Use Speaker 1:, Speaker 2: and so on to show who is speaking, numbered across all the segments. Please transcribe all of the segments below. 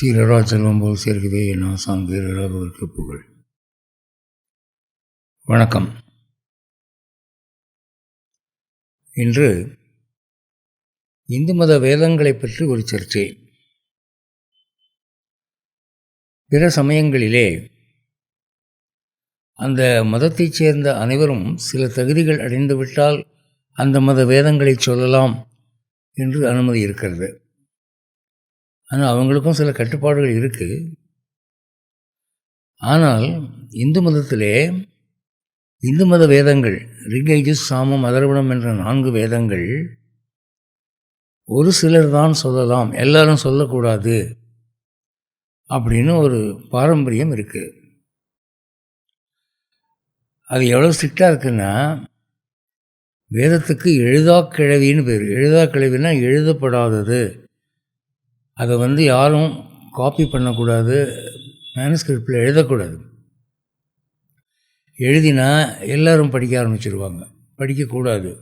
Speaker 1: சீரரா செல்வம் போல் சேர்க்கவே என் ஆசான் வீரராகவிற்கு புகழ். வணக்கம். இன்று இந்து மத வேதங்களைப் பற்றி ஒரு சர்ச்சை. பிற சமயங்களிலே அந்த மதத்தைச் சேர்ந்த அனைவரும் சில தகுதிகள் அடைந்துவிட்டால் அந்த மத வேதங்களை சொல்லலாம் என்று அனுமதி இருக்கிறது. ஆனால் அவங்களுக்கும் சில கட்டுப்பாடுகள் இருக்குது ஆனால் இந்து மதத்திலே இந்து மத வேதங்கள் ரிகைஜஸ் சாமம் அதர்வணம் என்ற நான்கு வேதங்கள் ஒரு சிலர் தான் சொல்லலாம் எல்லாரும் சொல்லக்கூடாது அப்படின்னு ஒரு பாரம்பரியம் இருக்குது அது எவ்வளோ ஸ்ட்ரிக்டாக இருக்குன்னா வேதத்துக்கு எழுதா கிழவின்னு பேர். எழுதா கிழவின்னா எழுதப்படாதது. அதை வந்து யாரும் காப்பி பண்ணக்கூடாது மேனுஸ்கிரிப்டில் எழுதக்கூடாது. எழுதினா எல்லோரும் படிக்க ஆரம்பிச்சிருவாங்க. படிக்கக்கூடாது.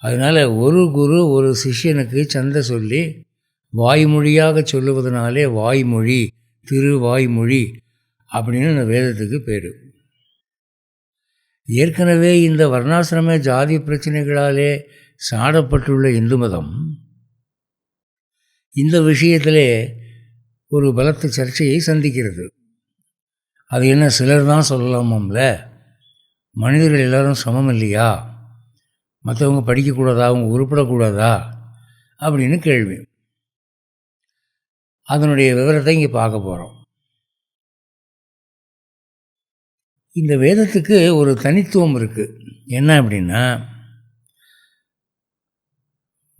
Speaker 1: அதனால் ஒரு குரு ஒரு சிஷ்யனுக்கு சந்தை சொல்லி வாய்மொழியாக சொல்லுவதனாலே வாய்மொழி திருவாய்மொழி அப்படின்னு வேதத்துக்கு பேர். ஏற்கனவே இந்த வர்ணாசிரம ஜாதி பிரச்சனைகளாலே சாடப்பட்டுள்ள இந்து மதம் இந்த விஷயத்திலே ஒரு பலத்த சர்ச்சையை சந்திக்கிறது. அது என்ன சிலர் தான் சொல்லலாமாம்ல? மனிதர்கள் எல்லோரும் சமம் இல்லையா? மற்றவங்க படிக்கக்கூடாதா? அவங்க உருப்பிடக்கூடாதா? அப்படின்னு கேள்வி. அதனுடைய விவரத்தை இங்கே பார்க்க போகிறோம் இந்த வேதத்துக்கு ஒரு தனித்துவம் இருக்குது என்ன அப்படின்னா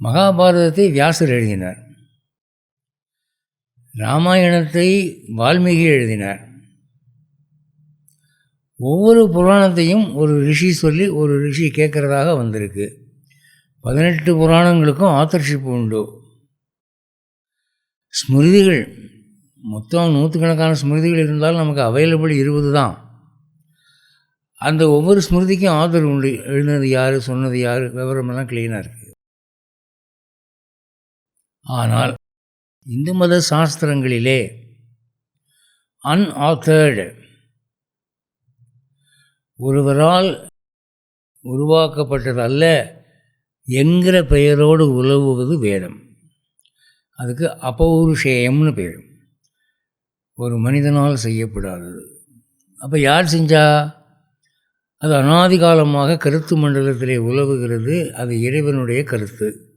Speaker 1: மகாபாரதத்தை வியாசர் எழுதினார். ராமாயணத்தை வால்மீகி எழுதினார். ஒவ்வொரு புராணத்தையும் ஒரு ரிஷி சொல்லி ஒரு ரிஷி கேட்குறதாக வந்திருக்கு. பதினெட்டு புராணங்களுக்கும் ஆத்தர்ஷிப் உண்டு. ஸ்மிருதிகள் மொத்தம் நூற்றுக்கணக்கான ஸ்மிருதிகள் இருந்தாலும் நமக்கு அவைலபிள் இருபது தான். அந்த ஒவ்வொரு ஸ்மிருதிக்கும் ஆதர் உண்டு. எழுதினது யார் சொன்னது யார் விவரமெல்லாம் க்ளீனாக இருக்குது ஆனால் இந்து மத சாஸ்திரங்களிலே அன்ஆத்தர்டு ஒருவரால் உருவாக்கப்பட்டது அல்ல என்கிற பெயரோடு உலவுவது வேதம். அதுக்கு அபௌருஷேயம்னு பேர். ஒரு மனிதனால் செய்யப்படாதது. அப்போ யார் செஞ்சா? அது அனாதி காலமாக கருத்து மண்டலத்திலே உலவுகிறது அது இறைவனுடைய கருத்து.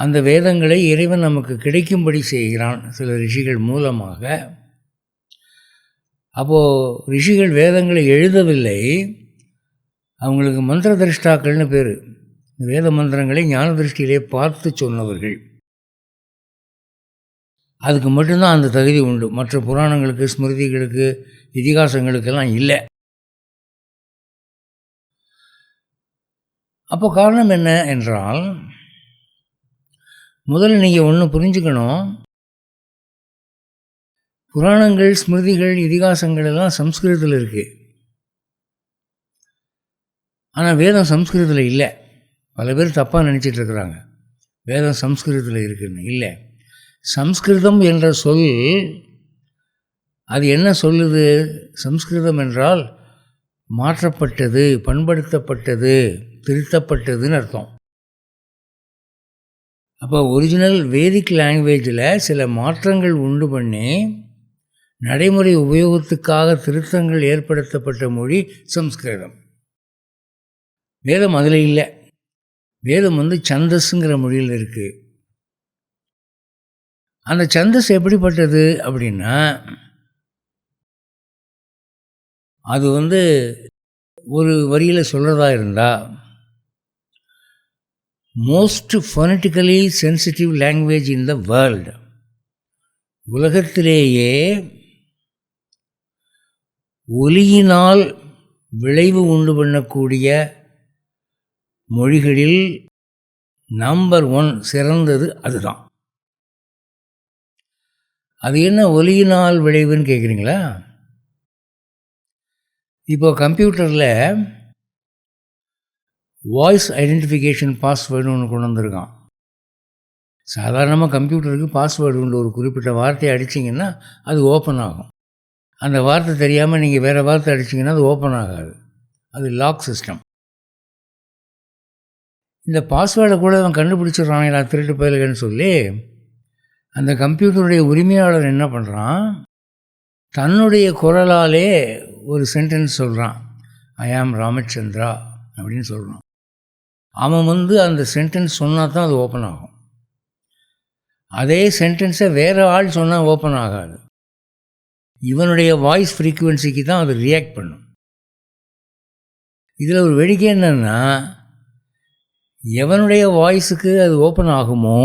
Speaker 1: அந்த வேதங்களை இறைவன் நமக்கு கிடைக்கும்படி செய்கிறான் சில ரிஷிகள் மூலமாக. அப்போது ரிஷிகள் வேதங்களை எழுதவில்லை. அவங்களுக்கு மந்திர திருஷ்டாக்கள்னு பேர். வேத மந்திரங்களை ஞான திருஷ்டியிலே பார்த்து சொன்னவர்கள். அதுக்கு மட்டும்தான் அந்த தகுதி உண்டு. மற்ற புராணங்களுக்கு ஸ்மிருதிகளுக்கு இதிகாசங்களுக்கெல்லாம் இல்லை. அப்போ காரணம் என்ன என்றால் முதல்ல நீங்கள் ஒன்று புரிஞ்சுக்கணும். புராணங்கள் ஸ்மிருதிகள் இதிகாசங்கள் எல்லாம் சம்ஸ்கிருதத்தில் இருக்குது ஆனால் வேதம் சம்ஸ்கிருதத்தில் இல்லை. பல பேர் தப்பாக நினச்சிட்டு இருக்கிறாங்க. வேதம் சம்ஸ்கிருதத்தில் இருக்குன்னு. இல்லை. சம்ஸ்கிருதம் என்ற சொல் அது என்ன சொல்லுது? சம்ஸ்கிருதம் என்றால் மாற்றப்பட்டது பண்படுத்தப்பட்டது திருத்தப்பட்டதுன்னு அர்த்தம். அப்போ ஒரிஜினல் வேதிக் லாங்குவேஜில் சில மாற்றங்கள் உண்டு பண்ணி நடைமுறை உபயோகத்துக்காக திருத்தங்கள் ஏற்படுத்தப்பட்ட மொழி சம்ஸ்கிருதம். வேதம் அதில் இல்லை. வேதம் வந்து சந்தஸ்ங்கிற மொழியில் இருக்குது அந்த சந்தஸ் எப்படிப்பட்டது அப்படின்னா அது வந்து ஒரு வரியில் சொல்கிறதா இருந்தால் most phonetically sensitive language in the world உலகத்திலேயே ஒலியினால் விளைவு உண்டு பண்ணக்கூடிய மொழிகளில் நம்பர் ஒன் சிறந்தது அதுதான். அது என்ன ஒலியினால் விளைவுன்னு கேட்குறீங்களா இப்போ கம்ப்யூட்டரில் வாய்ஸ் ஐடென்டிஃபிகேஷன் பாஸ்வேர்டுன்னு ஒன்று கொண்டு வந்திருக்கான். சாதாரணமாக கம்ப்யூட்டருக்கு பாஸ்வேர்டு உண்டு ஒரு குறிப்பிட்ட வார்த்தையை அடிச்சிங்கன்னா அது ஓப்பன் ஆகும். அந்த வார்த்தை தெரியாமல் நீங்கள் வேறு வார்த்தை அடிச்சிங்கன்னா அது ஓப்பன் ஆகாது. அது லாக் சிஸ்டம் இந்த பாஸ்வேர்டை கூட அவன் கண்டுபிடிச்சிடுறானே நான் திருட்டு போயிலுங்கன்னு சொல்லி அந்த கம்ப்யூட்டருடைய உரிமையாளர் என்ன பண்ணுறான் தன்னுடைய குரலாலே ஒரு சென்டென்ஸ் சொல்கிறான் ஐ ஆம் ராமச்சந்திரா அப்படின்னு சொல்கிறான் அவன் வந்து அந்த சென்டென்ஸ் சொன்னால் தான் அது ஓப்பன் ஆகும். அதே சென்டென்ஸை வேறு ஆள் சொன்னால் ஓப்பன் ஆகாது. இவனுடைய வாய்ஸ் ஃப்ரீக்குவென்சிக்கு தான் அது ரியாக்ட் பண்ணும். இதில் ஒரு வேடிக்கை என்னென்னா எவனுடைய வாய்ஸுக்கு அது ஓப்பன் ஆகுமோ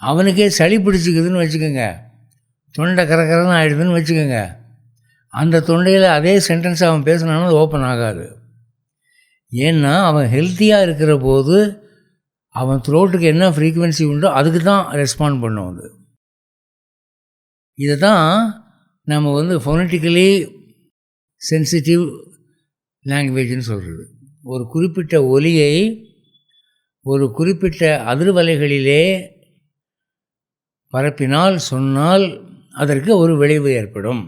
Speaker 1: அவனுக்கே சளி பிடிச்சிக்குதுன்னு வச்சுக்கோங்க. தொண்டை கரகரன்னு ஆகிடுதுன்னு வச்சுக்கோங்க. அந்த தொண்டையில் அதே சென்டென்ஸ் அவன் பேசினாலும் அது ஓப்பன் ஆகாது. ஏன்னா அவன் ஹெல்த்தியாக இருக்கிற போது அவன் த்ரோட்டுக்கு என்ன ஃப்ரீக்குவென்சி உண்டோ அதுக்கு தான் ரெஸ்பாண்ட் பண்ணும் அது. இதை தான் நம்ம வந்து ஃபொனட்டிக்கலி சென்சிட்டிவ் லாங்குவேஜ்னு சொல்கிறது ஒரு குறிப்பிட்ட ஒலியை ஒரு குறிப்பிட்ட அதிர்வலைகளிலே பரப்பினால் சொன்னால் அதற்கு ஒரு விளைவு ஏற்படும்.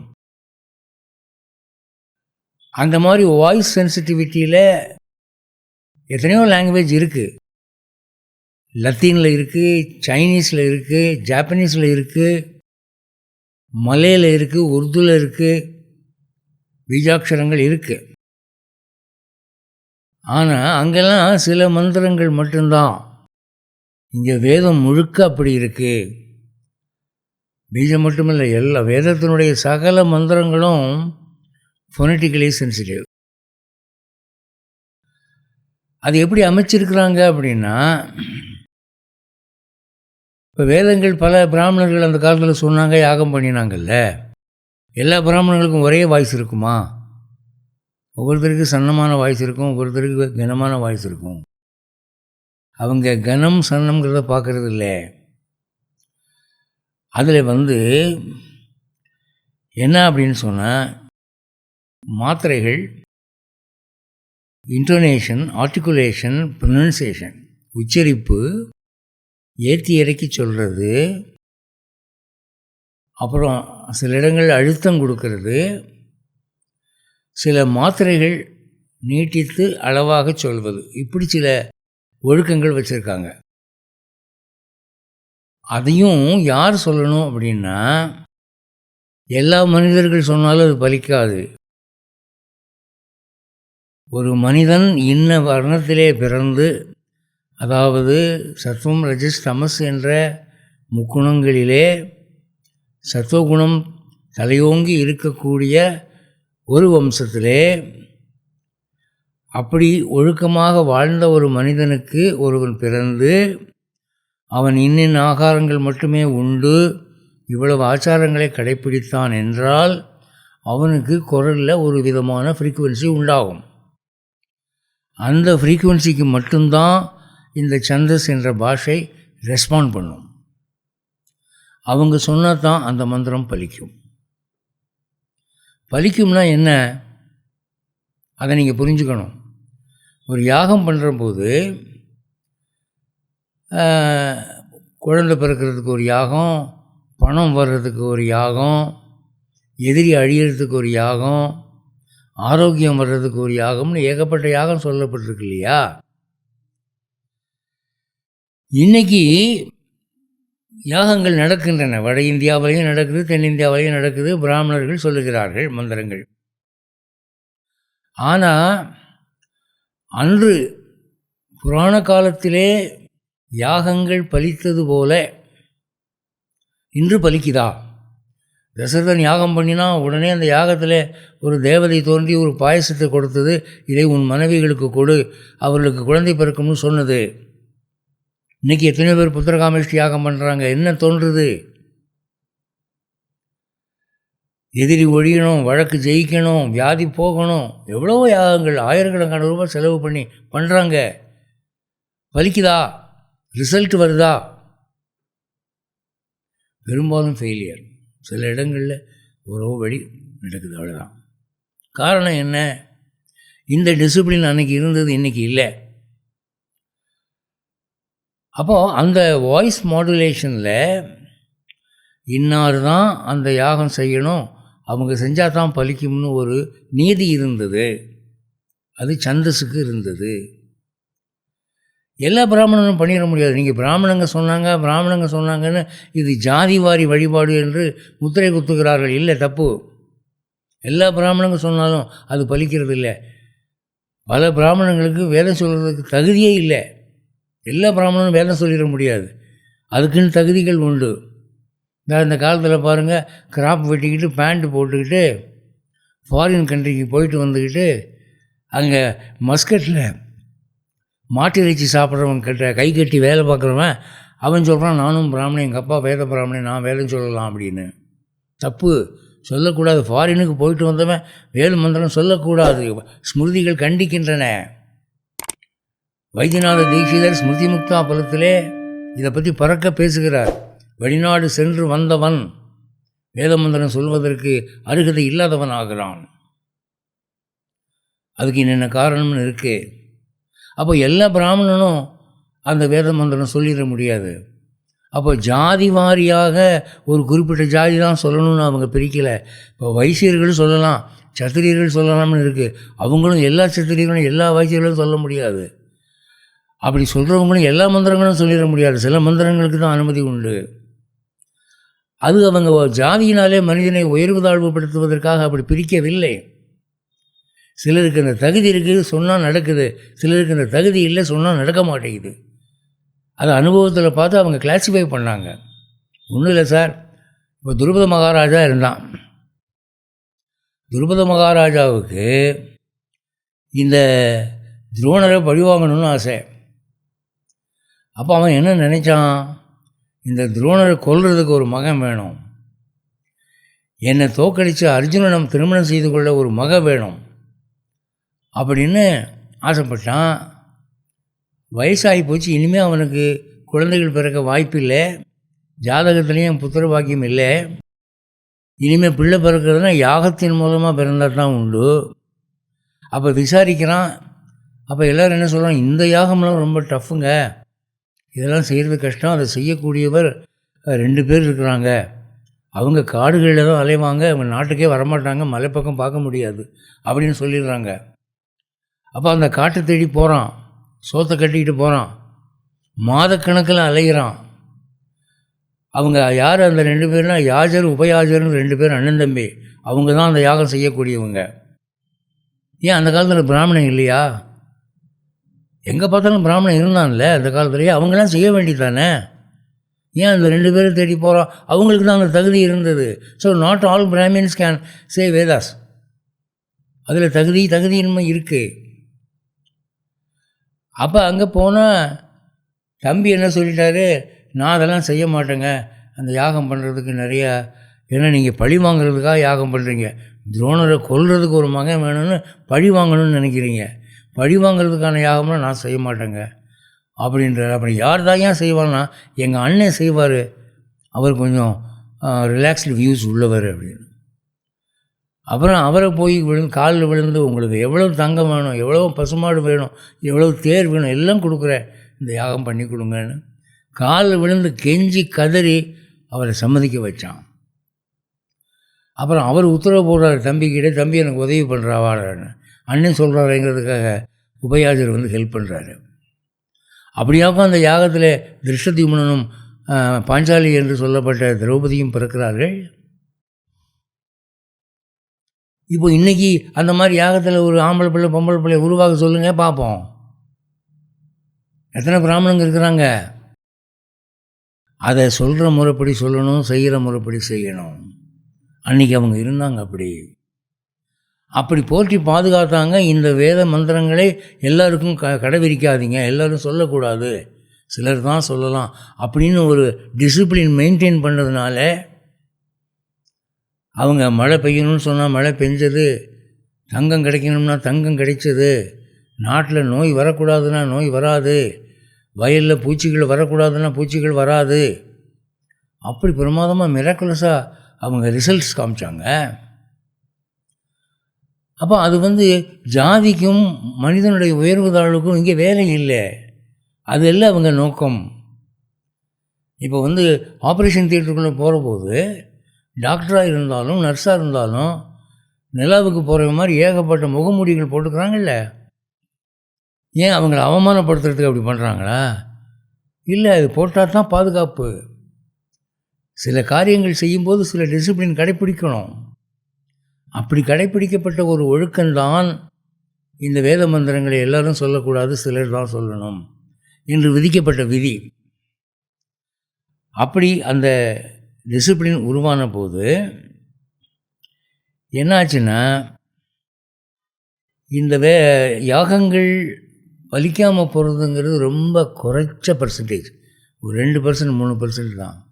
Speaker 1: அந்த மாதிரி வாய்ஸ் சென்சிட்டிவிட்டியில் எத்தனையோ லாங்குவேஜ் இருக்குது லத்தீனில் இருக்குது சைனீஸில் இருக்குது ஜாப்பனீஸில் இருக்குது மலையில் இருக்குது உருதுவில் இருக்குது பீஜாட்சரங்கள் இருக்குது ஆனால் அங்கெல்லாம் சில மந்திரங்கள் மட்டும்தான். இங்கே வேதம் முழுக்க அப்படி இருக்குது பீஜம் மட்டுமில்லை எல்லா வேதத்தினுடைய சகல மந்திரங்களும் ஃபொனட்டிக்கலி சென்சிட்டிவ் அது எப்படி அமைச்சிருக்கிறாங்க அப்படின்னா இப்போ வேதங்கள் பல பிராமணர்கள் அந்த காலத்தில் சொன்னாங்க யாகம் பண்ணினாங்கல்ல. எல்லா பிராமணர்களுக்கும் ஒரே வாய்ஸ் இருக்குமா? ஒவ்வொருத்தருக்கு சன்னமான வாய்ஸ் இருக்கும் ஒவ்வொருத்தருக்கு கனமான வாய்ஸ் இருக்கும். அவங்க கனம் சன்னம்ங்கிறத பார்க்கறது இல்லை அதில் வந்து என்ன அப்படின்னு சொன்னால் மாத்திரைகள் இன்டோனேஷன் ஆர்டிகுலேஷன் ப்ரொனன்சியேஷன் உச்சரிப்பு ஏற்றி இறக்கி சொல்கிறது அப்புறம் சில இடங்கள் அழுத்தம் கொடுக்கறது சில மாத்திரைகள் நீட்டித்து அளவாக சொல்வது. இப்படி சில ஒழுக்கங்கள் வச்சுருக்காங்க. அதையும் யார் சொல்லணும் அப்படின்னா எல்லா மனிதர்கள் சொன்னாலும் அது பலிக்காது. ஒரு மனிதன் இன்ன வர்ணத்திலே பிறந்து அதாவது சத்துவம் ரஜஸ் தமஸ் என்ற முக்குணங்களிலே சத்துவகுணம் தலையோங்கி இருக்கக்கூடிய ஒரு வம்சத்திலே அப்படி ஒழுக்கமாக வாழ்ந்த ஒரு மனிதனுக்கு ஒருவன் பிறந்து அவன் இன்னின் ஆகாரங்கள் மட்டுமே உண்டு இவ்வளவு ஆச்சாரங்களை கடைப்பிடித்தான் என்றால் அவனுக்கு குரலில் ஒரு விதமான ஃப்ரீக்குவென்சி உண்டாகும். அந்த ஃப்ரீக்குவென்சிக்கு மட்டும்தான் இந்த சந்தஸ் என்ற பாஷை ரெஸ்பாண்ட் பண்ணும். அவங்க சொன்னால் தான் அந்த மந்திரம் பலிக்கும். பலிக்கும்னா என்ன? அதை நீங்கள் புரிஞ்சுக்கணும். ஒரு யாகம் பண்ணுற போது குழந்தை பிறக்கிறதுக்கு ஒரு யாகம் பணம் வர்றதுக்கு ஒரு யாகம் எதிரி அழியறதுக்கு ஒரு யாகம் ஆரோக்கியம் வர்றதுக்கு ஒரு யாகம்னு ஏகப்பட்ட யாகம் சொல்லப்பட்டிருக்கு இல்லையா? இன்றைக்கி யாகங்கள் நடக்கின்றன. வட இந்தியாவிலையும் நடக்குது தென்னிந்தியாவிலையும் நடக்குது பிராமணர்கள் சொல்லுகிறார்கள் மந்திரங்கள். ஆனால் அன்று புராண காலத்திலே யாகங்கள் பலித்தது போல இன்று பலிக்குதா? தசரதன் யாகம் பண்ணினா உடனே அந்த யாகத்தில் ஒரு தேவதை தோன்றி ஒரு பாயசத்தை கொடுத்தது இதை உன் மனைவிகளுக்கு கொடு அவர்களுக்கு குழந்தை பிறக்கும்னு சொன்னது. இன்றைக்கி எத்தனை பேர் புத்திரகாமேஷ்டி யாகம் பண்ணுறாங்க என்ன தோன்றுது? எதிரி ஒழியணும் வழக்கு ஜெயிக்கணும் வியாதி போகணும் எவ்வளோ யாகங்கள் ஆயிரக்கணக்கான ரூபாய் செலவு பண்ணி பண்ணுறாங்க பலிக்குதா? ரிசல்ட் வருதா? பெரும்பாலும் ஃபெயிலியர் சில இடங்களில் உறவு வழி நடக்குது அவ்வளோதான் காரணம் என்ன? இந்த டிசிப்ளின் அன்றைக்கி இருந்தது இன்றைக்கி இல்லை. அப்போது அந்த வாய்ஸ் மாடுலேஷனில் இன்னார் தான் அந்த யாகம் செய்யணும் அவங்க செஞ்சால் தான் பலிக்கும்னு ஒரு நீதி இருந்தது. அது சந்தஸுக்கு இருந்தது. எல்லா பிராமணனும் பண்ணிட முடியாது. நீங்கள் பிராமணங்க சொன்னாங்க பிராமணங்க சொன்னாங்கன்னு இது ஜாதிவாரி வழிபாடு என்று முத்திரை குத்துகிறார்கள். இல்லை தப்பு. எல்லா பிராமணங்க சொன்னாலும் அது பலிக்கிறது இல்லை. பல பிராமணங்களுக்கு வேலை சொல்கிறதுக்கு தகுதியே இல்லை. எல்லா பிராமணனும் வேலை சொல்லிட முடியாது. அதுக்குன்னு தகுதிகள் உண்டு. இந்த இந்த காலத்தில் பாருங்கள் கிராப் வெட்டிக்கிட்டு பேண்ட்டு போட்டுக்கிட்டு ஃபாரின் கண்ட்ரிக்கு போயிட்டு வந்துக்கிட்டு அங்கே மஸ்கட்டில் மாட்டு இறைச்சி சாப்பிட்றவன் கிட்ட கை கட்டி வேலை பார்க்குறவன் அவன் சொல்கிறான் நானும் பிராமணன் எங்கள் அப்பா வேத பிராமணன் நான் வேலைன்னு சொல்லலாம் அப்படின்னு. தப்பு. சொல்லக்கூடாது. ஃபாரினுக்கு போயிட்டு வந்தவன் வேலு மந்திரம் சொல்லக்கூடாது. ஸ்மிருதிகள் கண்டிக்கின்றன. வைத்தியநாத தீட்சிதர் ஸ்மிருதி முக்தா பலத்திலே இதை பற்றி பறக்க பேசுகிறார். வெளிநாடு சென்று வந்தவன் வேத மந்திரம் சொல்வதற்கு அருகதை இல்லாதவன் ஆகிறான். அதுக்கு என்னென்ன காரணம்னு இருக்குது அப்போ எல்லா பிராமணனும் அந்த வேத மந்திரம் சொல்லிட முடியாது. அப்போ ஜாதி வாரியாக ஒரு குறிப்பிட்ட ஜாதி தான் சொல்லணும்னு அவங்க பிரிக்கலை. இப்போ வைசியர்கள் சொல்லலாம் சத்திரியர்கள் சொல்லலாம்னு இருக்குது அவங்களும் எல்லா சத்திரியர்களும் எல்லா வைசியர்களும் சொல்ல முடியாது. அப்படி சொல்கிறவங்களும் எல்லா மந்திரங்களும் சொல்லிட முடியாது. சில மந்திரங்களுக்கு தான் அனுமதி உண்டு. அது அவங்க ஜாதியினாலே மனிதனை உயர்வு தாழ்வுபடுத்துவதற்காக அப்படி பிரிக்கவில்லை. சிலருக்கு அந்த தகுதி இருக்குது சொன்னால் நடக்குது. சிலருக்கு அந்த தகுதி இல்லை சொன்னால் நடக்க மாட்டேங்குது. அது அனுபவத்தில் பார்த்து அவங்க கிளாஸிஃபை பண்ணாங்க. ஒன்றும் இல்லை சார். இப்போ துருபத மகாராஜா இருந்தான். துருபத மகாராஜாவுக்கு இந்த துரோணரை பழிவாங்கணும்னு ஆசை. அப்போ அவன் என்ன நினச்சான்? இந்த துரோணரை கொல்றதுக்கு ஒரு மகன் வேணும். என்னை தோக்கடித்து அர்ஜுனனம் திருமணம் செய்து கொள்ள ஒரு மக வேணும். அப்படின்னு ஆசைப்பட்டான். வயசாகி போச்சு. இனிமேல் அவனுக்கு குழந்தைகள் பிறக்க வாய்ப்பு இல்லை. ஜாதகத்துலேயும் புத்திர பாக்கியம் இல்லை. இனிமேல் பிள்ளை பிறக்கிறதுனா யாகத்தின் மூலமாக பிறந்தால் தான் உண்டு. அப்போ விசாரிக்கிறான். அப்போ எல்லோரும் என்ன சொல்கிறான் இந்த யாகம்லாம் ரொம்ப டஃப்புங்க. இதெல்லாம் செய்கிறது கஷ்டம். அதை செய்யக்கூடியவர் ரெண்டு பேர் இருக்கிறாங்க. அவங்க காடுகளில் தான் அலைவாங்க. அவங்க நாட்டுக்கே வரமாட்டாங்க. மலைப்பக்கம் பார்க்க முடியாது. அப்படின்னு சொல்லிடுறாங்க. அப்போ அந்த காட்டை தேடி போகிறான் சோத்தை கட்டிக்கிட்டு போகிறான் மாதக்கணக்கில் அலைகிறான் அவங்க யார்? அந்த ரெண்டு பேர்னா யாஜர் உபயாஜர்னு ரெண்டு பேர் அண்ணன் தம்பி. அவங்க தான் அந்த யாகம் செய்யக்கூடியவங்க. ஏன் அந்த காலத்தில் பிராமணன் இல்லையா? எங்கே பார்த்தாலும் பிராமணன் இருந்தான்ல அந்த காலத்துலேயே? அவங்களாம் செய்ய வேண்டியதானே ஏன் அந்த ரெண்டு பேரும் தேடி போகிறோம் அவங்களுக்கு தான் அந்த தகுதி இருந்தது. So not all Brahmins can say Vedas அதில் தகுதி தகுதியின்மை இருக்குது அப்போ அங்கே போனால் தம்பி என்ன சொல்லிட்டாரு? நான் அதெல்லாம் செய்ய மாட்டேங்க. அந்த யாகம் பண்ணுறதுக்கு நிறையா ஏன்னா நீங்கள் பழி வாங்குறதுக்காக யாகம் பண்ணுறீங்க துரோணரை கொல்றதுக்கு ஒரு மகன் வேணும்னு பழி வாங்கணும்னு நினைக்கிறீங்க. பழி வாங்குறதுக்கான யாகம்லாம் நான் செய்ய மாட்டேங்க. அப்படின்றார். அப்புறம் யார் தான் ஏன் செய்வான்னா எங்கள் அண்ணன் செய்வார். அவர் கொஞ்சம் ரிலாக்ஸ்டு வியூஸ் உள்ளவர் அப்படின்னு. அப்புறம் அவரை போய் விழுந்து காலில் விழுந்து உங்களுக்கு எவ்வளோ தங்கம் வேணும் எவ்வளோ பசுமாடு வேணும் எவ்வளோ தேர் வேணும் எல்லாம் கொடுக்குறேன் இந்த யாகம் பண்ணி கொடுங்கன்னு. காலில் விழுந்து கெஞ்சி கதறி அவரை சம்மதிக்க வச்சான். அப்புறம் அவர் உத்தரவு போடுறாரு தம்பிக்கிட்ட தம்பி எனக்கு உதவி பண்ணுறாவான்னு அண்ணன் சொல்கிறாருங்கிறதுக்காக உபயாஜர் வந்து ஹெல்ப் பண்ணுறாரு அப்படியாக்கும் அந்த யாகத்தில் திருஷ்டத்யுமனனும் பாஞ்சாலி என்று சொல்லப்பட்ட திரௌபதியும் பிறக்கிறார்கள். இப்போ இன்றைக்கி அந்த மாதிரி யாகத்தில் ஒரு ஆம்பளை பிள்ளை பொம்பளை பிள்ளை உருவாக சொல்லுங்கள் பார்ப்போம். எத்தனை பிராமணங்க இருக்கிறாங்க? அதை சொல்கிற முறைப்படி சொல்லணும் செய்கிற முறைப்படி செய்யணும். அன்றைக்கி அவங்க இருந்தாங்க அப்படி. அப்படி போற்றி பாதுகாத்தாங்க. இந்த வேத மந்திரங்களை எல்லாருக்கும் க கடைபிடிக்காதீங்க. எல்லோரும் சொல்லக்கூடாது. சிலர் தான் சொல்லலாம். அப்படின்னு ஒரு டிசிப்ளின் மெயின்டைன் பண்ணுறதுனால அவங்க மழை பெய்யணும்னு சொன்னால் மழை பெஞ்சது தங்கம் கிடைக்கணும்னா தங்கம் கிடைச்சது நாட்டில் நோய் வரக்கூடாதுன்னா நோய் வராது வயலில் பூச்சிகள் வரக்கூடாதுன்னா பூச்சிகள் வராது. அப்படி பிரமாதமாக மிராக்குலஸாக அவங்க ரிசல்ட்ஸ் காமிச்சாங்க. அப்போ அது வந்து ஜாதிக்கும் மனிதனுடைய உயர்வு தாழ்வுக்கும் இங்கே வேலை இல்லை. அது இல்லை அவங்க நோக்கம். இப்போ வந்து ஆப்ரேஷன் தியேட்டருக்குள்ளே போகிற போது டாக்டராக இருந்தாலும் நர்ஸாக இருந்தாலும் நிலாவுக்கு போகிற மாதிரி ஏகப்பட்ட முகமூடிகள் போட்டுக்கிறாங்கல்ல? ஏன் அவங்கள அவமானப்படுத்துறதுக்கு அப்படி பண்ணுறாங்களா இல்லை அது போட்டால் தான் பாதுகாப்பு. சில காரியங்கள் செய்யும்போது சில டிசிப்ளின் கடைப்பிடிக்கணும். அப்படி கடைப்பிடிக்கப்பட்ட ஒரு ஒழுக்கம்தான் இந்த வேத மந்திரங்களை எல்லாரும் சொல்லக்கூடாது சிலர் தான் சொல்லணும் என்று விதிக்கப்பட்ட விதி. அப்படி அந்த டிசிப்ளின் உருவான போது என்னாச்சுன்னா இந்த வே யாகங்கள் பலிக்காமல் போகிறதுங்கிறது ரொம்ப குறைச்ச பர்சன்டேஜ் ஒரு ரெண்டு பர்சன்ட் மூணு பர்சன்ட் தான்.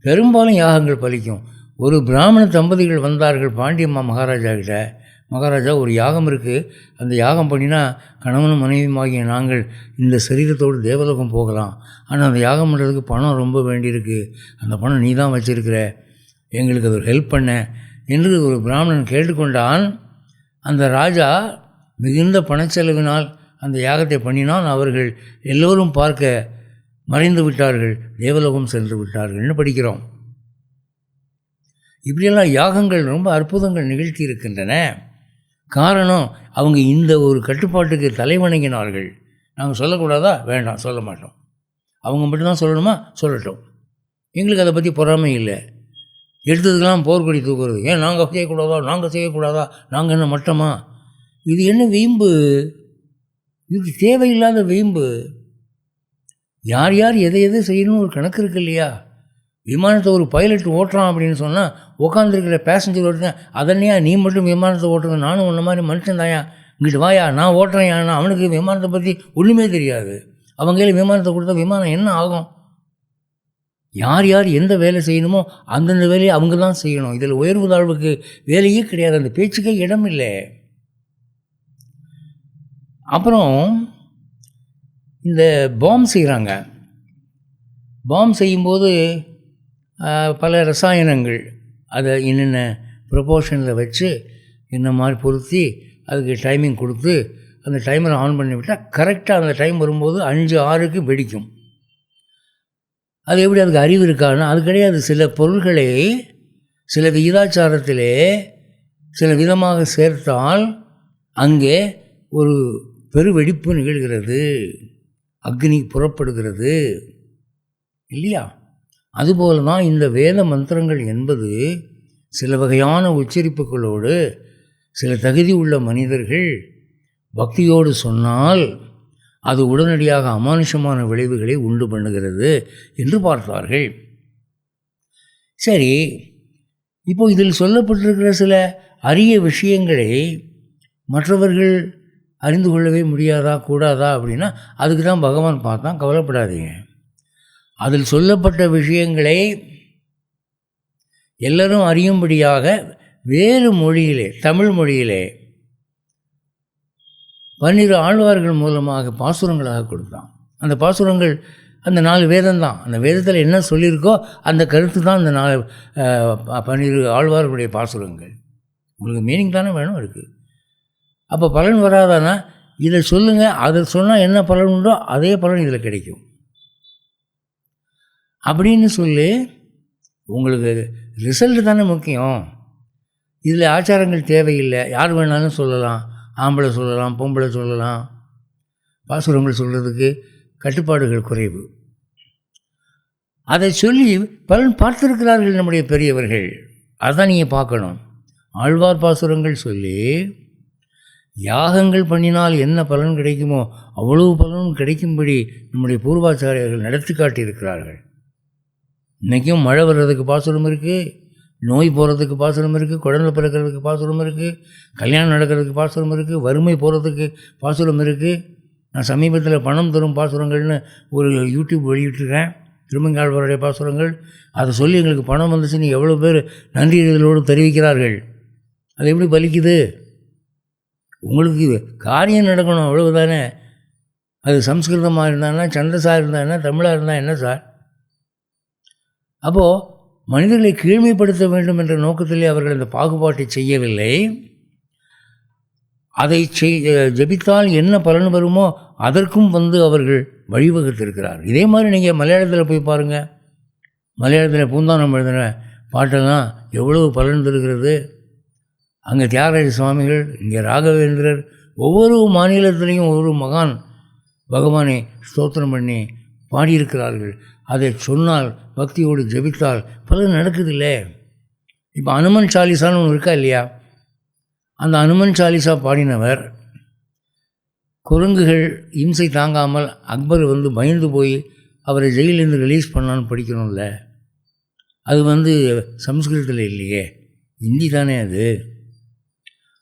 Speaker 1: பெரும்பாலும் யாகங்கள் பலிக்கும். ஒரு பிராமண தம்பதிகள் வந்தார்கள் பாண்டியம்மா மகாராஜா கிட்ட. மகாராஜா ஒரு யாகம் இருக்குது அந்த யாகம் பண்ணினா கணவனும் மனைவியுமாகிய நாங்கள் இந்த சரீரத்தோடு தேவலோகம் போகலாம். ஆனால் அந்த யாகம் பண்ணுறதுக்கு பணம் ரொம்ப வேண்டியிருக்கு. அந்த பணம் நீ தான் வச்சுருக்கிற. எங்களுக்கு அது ஒரு ஹெல்ப் பண்ண என்று ஒரு பிராமணன் கேட்டுக்கொண்டான். அந்த ராஜா மிகுந்த பணச்செலவினால் அந்த யாகத்தை பண்ணினான். அவர்கள் எல்லோரும் பார்க்க மறைந்து விட்டார்கள். தேவலோகம் சென்று விட்டார்கள்னு படிக்கிறோம். இப்படியெல்லாம் யாகங்கள் ரொம்ப அற்புதங்கள் நிகழ்த்தி இருக்கின்றன. காரணம் அவங்க இந்த ஒரு கட்டுப்பாட்டுக்கு தலைவணங்கினார்கள். நாங்கள் சொல்லக்கூடாதா? வேண்டாம் சொல்ல மாட்டோம். அவங்க மட்டும்தான் சொல்லணுமா? சொல்லட்டும். எங்களுக்கு அதை பற்றி பொறாமை இல்லை. எடுத்ததுக்கெல்லாம் போர்க்கொடி தூக்குறது. ஏன் நாங்கள் செய்யக்கூடாதா? நாங்கள் செய்யக்கூடாதா? நாங்கள் என்ன மட்டமா? இது என்ன வீம்பு? இது தேவையில்லாத வீம்பு. யார் யார் எதை எதை செய்யணும்னு ஒரு கணக்கு இருக்கு இல்லையா? விமானத்தை ஒரு பைலட் ஓட்டுறான் அப்படின்னு சொன்னால் உட்காந்துருக்கிற பேசஞ்சர் ஓட்டுறேன் அதனையா நீ மட்டும் விமானத்தை ஓட்டுங்க நானும் உன்ன மாதிரி மனுஷன் தாயா இங்கிட்டு வாயா நான் ஓட்டுறேன் ஏன்னா அவனுக்கு விமானத்தை பற்றி ஒன்றுமே தெரியாது. அவங்க கையில் விமானத்தை கொடுத்தா விமானம் என்ன ஆகும்? யார் யார் எந்த வேலை செய்யணுமோ அந்தந்த வேலையை அவங்க தான் செய்யணும். இதில் உயர்வு தாழ்வுக்கு வேலையே கிடையாது. அந்த பேச்சுக்கே இடம் இல்லை. அப்புறம் இந்த பாம் செய்கிறாங்க பாம் செய்யும்போது பல ரசாயனங்கள் அதை என்னென்ன ப்ரொபோர்ஷனில் வச்சு என்ன மாதிரி பொருத்தி அதுக்கு டைமிங் கொடுத்து அந்த டைமரை ஆன் பண்ணி விட்டால் கரெக்டாக அந்த டைம் வரும்போது அஞ்சு ஆறுக்கு வெடிக்கும். அது எப்படி அதுக்கு அறிவு இருக்கான்னா அது கிடையாது. சில பொருள்களை சில விகிதாச்சாரத்திலே சில விதமாக சேர்த்தால் அங்கே ஒரு பெருவெடிப்பு நிகழ்கிறது. அக்னி புறப்படுகிறது. இல்லையா? அதுபோல தான் இந்த வேத மந்திரங்கள் என்பது சில வகையான உச்சரிப்புகளோடு சில தகுதி உள்ள மனிதர்கள் பக்தியோடு சொன்னால் அது உடனடியாக அமானுஷமான விளைவுகளை உண்டு பண்ணுகிறது என்று பார்த்தார்கள். சரி இப்போ இதில் சொல்லப்பட்டிருக்கிற சில அரிய விஷயங்களை மற்றவர்கள் அறிந்து கொள்ளவே முடியாதா கூடாதா அப்படின்னா அதுக்கு தான் பகவான் பார்த்தான் கவலைப்படாதீங்க. அதில் சொல்லப்பட்ட விஷயங்களை எல்லோரும் அறியும்படியாக வேறு மொழியிலே தமிழ் மொழியிலே பன்னிரு ஆழ்வார்கள் மூலமாக பாசுரங்களாக கொடுத்தான் அந்த பாசுரங்கள் அந்த நாலு வேதம் தான் அந்த வேதத்தில் என்ன சொல்லியிருக்கோ அந்த கருத்து தான் அந்த நாலு பன்னிரு ஆழ்வார்களுடைய பாசுரங்கள். உங்களுக்கு மீனிங் தானே வேணும் இருக்குது அப்போ பலன் வராதானா? இதை சொல்லுங்கள் அதை சொன்னால் என்ன பலன் உண்டோ அதே பலன் இதில் கிடைக்கும். அப்படின்னு சொல்லி உங்களுக்கு ரிசல்ட் தானே முக்கியம். இதில் ஆச்சாரங்கள் தேவையில்லை. யார் வேணாலும் சொல்லலாம். ஆம்பளை சொல்லலாம் பொம்பளை சொல்லலாம். பாசுரங்கள் சொல்கிறதுக்கு கட்டுப்பாடுகள் குறைவு. அதை சொல்லி பலன் பார்த்துருக்கிறார்கள் நம்முடைய பெரியவர்கள். அதான் நீங்கள் பார்க்கணும். ஆழ்வார் பாசுரங்கள் சொல்லி யாகங்கள் பண்ணினால் என்ன பலன் கிடைக்குமோ அவ்வளவு பலனும் கிடைக்கும்படி நம்முடைய பூர்வாச்சாரியர்கள் நடத்தி காட்டியிருக்கிறார்கள். இன்றைக்கும் மழை வர்றதுக்கு பாசுரம் இருக்குது நோய் போகிறதுக்கு பாசுரம் இருக்குது குழந்தை பிறக்கிறதுக்கு பாசுரம் இருக்குது கல்யாணம் நடக்கிறதுக்கு பாசுரம் இருக்குது வறுமை போகிறதுக்கு பாசுரம் இருக்குது நான் சமீபத்தில் பணம் தரும் பாசுரங்கள்னு ஒரு யூடியூப் வெளியிட்டிருக்கேன். திருமங்காழ்வாருடைய பாசுரங்கள். அதை சொல்லி எங்களுக்கு பணம் வந்துச்சுன்னு எவ்வளோ பேர் நன்றி இதழோடு தெரிவிக்கிறார்கள். அது எப்படி பலிக்குது? உங்களுக்கு காரியம் நடக்கணும் அவ்வளவுதானே? அது சம்ஸ்கிருதமாக இருந்தாங்கன்னா சந்தஸாக இருந்தான்னா தமிழாக இருந்தால் என்ன சார்? அப்போது மனிதர்களை கீழ்மைப்படுத்த வேண்டும் என்ற நோக்கத்திலே அவர்கள் அந்த பாகுபாட்டை செய்யவில்லை. அதை செய் ஜபித்தால் என்ன பலன் வருமோ அதற்கும் வந்து அவர்கள் வழிவகுத்திருக்கிறார். இதே மாதிரி நீங்கள் மலையாளத்தில் போய் பாருங்கள் மலையாளத்தில் பூந்தானம் எழுதின பாட்டெல்லாம் எவ்வளவு பலன் தருகிறது. அங்கே தியாகராஜ சுவாமிகள் இங்கே ராகவேந்திரர் ஒவ்வொரு மாநிலத்திலையும் ஒவ்வொரு மகான் பகவானை ஸ்தோத்திரம் பண்ணி பாடியிருக்கிறார்கள். அதை சொன்னால் பக்தியோடு ஜெபித்தால் பலன் நடக்குதில்லை. இப்போ அனுமன் சாலிசான்னு ஒன்று இருக்கா இல்லையா? அந்த அனுமன் சாலிசா பாடினவர் குரங்குகள் இம்சை தாங்காமல் அக்பர் வந்து பயந்து போய் அவரை ஜெயிலேருந்து ரிலீஸ் பண்ணான்னு படிக்கணும்ல. அது வந்து சம்ஸ்கிருதத்தில் இல்லையே. ஹிந்தி தானே அது.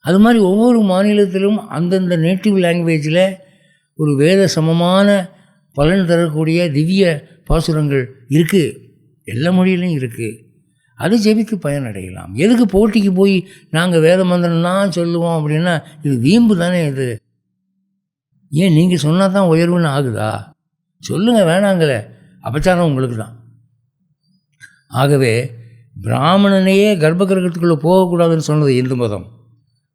Speaker 1: அது மாதிரி ஒவ்வொரு மாநிலத்திலும் அந்தந்த நேட்டிவ் லாங்குவேஜில் ஒரு வேத சமமான பலன் தரக்கூடிய திவ்ய பாசுரங்கள் இருக்குது எல்லா மொழியிலையும் இருக்குது அது ஜெபிக்கு பயனடையலாம் எதுக்கு போட்டிக்கு போய் நாங்கள் வேத மந்திரம் தான் சொல்லுவோம் அப்படின்னா இது வீம்பு தானே இது? ஏன் நீங்கள் சொன்னால் தான் உயர்வுன்னு ஆகுதா? சொல்லுங்கள் வேணாங்களே. அபச்சாரம் உங்களுக்கு தான். ஆகவே பிராமணனையே கர்ப்பகிரகத்துக்குள்ளே போகக்கூடாதுன்னு சொன்னது இந்து மதம்.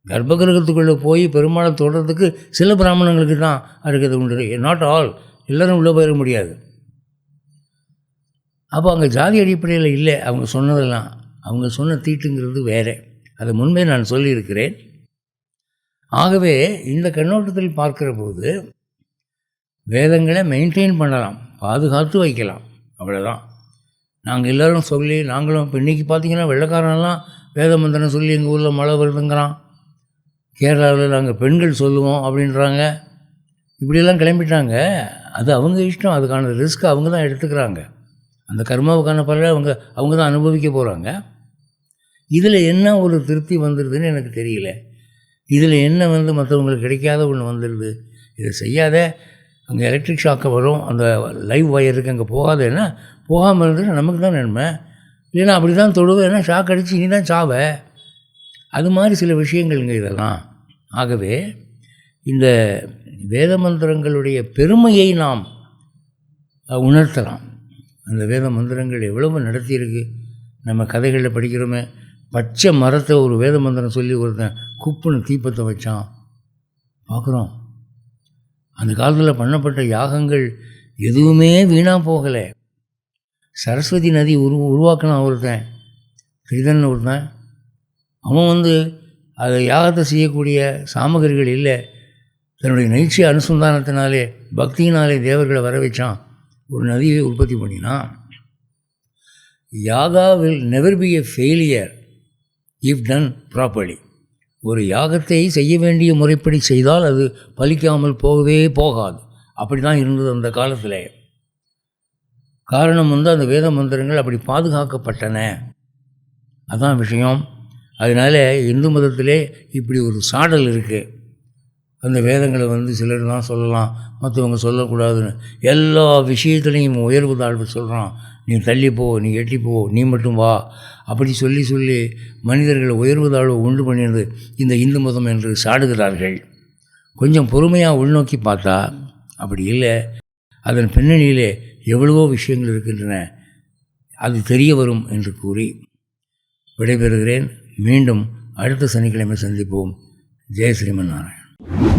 Speaker 1: கர்ப்பகிரகத்துக்குள்ளே போய் பெருமாளை தொடுறதுக்கு சில பிராமணங்களுக்கு தான் இருக்கிறது உண்டு. நாட் ஆல் எல்லோரும் உள்ளே போயிட முடியாது. அப்போ அங்கே ஜாதி அடிப்படையில் இல்லை. அவங்க சொன்னதெல்லாம். அவங்க சொன்ன தீட்டுங்கிறது வேறு. அதை முன்பே நான் சொல்லியிருக்கிறேன். ஆகவே இந்த கண்ணோட்டத்தில் பார்க்குற போது வேதங்களை மெயின்டைன் பண்ணலாம். பாதுகாத்து வைக்கலாம். அவ்வளோதான் நாங்கள் எல்லோரும் சொல்லி நாங்களும் இப்போ இன்றைக்கி பார்த்தீங்கன்னா வெள்ளைக்காரனெல்லாம் வேத மந்திரம் சொல்லி எங்கள் ஊரில் மழை வருதுங்கிறான். கேரளாவில் நாங்கள் பெண்கள் சொல்லுவோம் அப்படின்றாங்க. இப்படியெல்லாம் கிளம்பிட்டாங்க. அது அவங்க இஷ்டம். அதுக்கான ரிஸ்க் அவங்க தான் எடுத்துக்கிறாங்க. அந்த கர்மாவுக்கான பலனை அவங்க அவங்க தான் அனுபவிக்க போகிறாங்க இதில் என்ன ஒரு திருப்தி வந்துடுதுன்னு எனக்கு தெரியல. இதில் என்ன வந்து மற்றவங்களுக்கு கிடைக்காத ஒன்று வந்துடுது இதை செய்யாத அங்கே எலக்ட்ரிக் ஷாக்கை வரும் அந்த லைவ் ஒயருக்கு அங்கே போகாதேன்னா போகாமல் இருந்துட்டு நமக்கு தான் நன்மை. இல்லைன்னா அப்படி தான் தொழுவேன்னா ஷாக் அடித்து நீ தான் சாவ. அது மாதிரி சில விஷயங்கள்ங்க இதெல்லாம். ஆகவே இந்த வேத மந்திரங்களுடைய பெருமையை நாம் உணர்த்தலாம். அந்த வேத மந்திரங்கள் எவ்வளவு நடத்தியிருக்கு? நம்ம கதைகளில் படிக்கிறோமே. பச்சை மரத்தை ஒரு வேத மந்திரம் சொல்லி ஒருத்தன் குப்புன்னு தீப்பத்தை வச்சான். பார்க்குறோம் அந்த காலத்தில் பண்ணப்பட்ட யாகங்கள் எதுவுமே வீணாக போகலை. சரஸ்வதி நதி உரு உருவாக்கினான் ஒருத்தன். கிரிதன் ஒருத்தன். அவன் வந்து அதை யாகத்தை செய்யக்கூடிய சாமகிரிகள் இல்லை. தன்னுடைய நைச்சி அனுசந்தானத்தினாலே பக்தியினாலே தேவர்களை வர வச்சான் ஒரு நதியை உற்பத்தி பண்ணினா yaga will never be a failure if done properly ஒரு யாகத்தை செய்ய வேண்டிய முறைப்படி செய்தால் அது பலிக்காமல் போகவே போகாது. அப்படி தான் இருந்தது அந்த காலத்தில். காரணம் வந்து அந்த வேத மந்திரங்கள் அப்படி பாதுகாக்கப்பட்டன. அதான் விஷயம். அதனால் இந்து மதத்திலே இப்படி ஒரு சாடல் இருக்குது அந்த வேதங்களை வந்து சிலர் தான் சொல்லலாம் மற்றவங்க சொல்லக்கூடாதுன்னு. எல்லா விஷயத்துலையும் உயர்வு தாழ்வு சொல்கிறான் நீ தள்ளி போ நீ எட்டி போ நீ மட்டும் வா. அப்படி சொல்லி சொல்லி மனிதர்களை உயர்வு தாழ்வு உண்டு பண்ணியது இந்த இந்து மதம் என்று சாடுகிறார்கள். கொஞ்சம் பொறுமையாக உள்நோக்கி பார்த்தா அப்படி இல்லை. அதன் பின்னணியிலே எவ்வளவோ விஷயங்கள் இருக்கின்றன. அது தெரிய வரும் என்று கூறி விடைபெறுகிறேன். மீண்டும் அடுத்த சனிக்கிழமை சந்திப்போம். ஜெய் ஸ்ரீமன் நாராயணன்.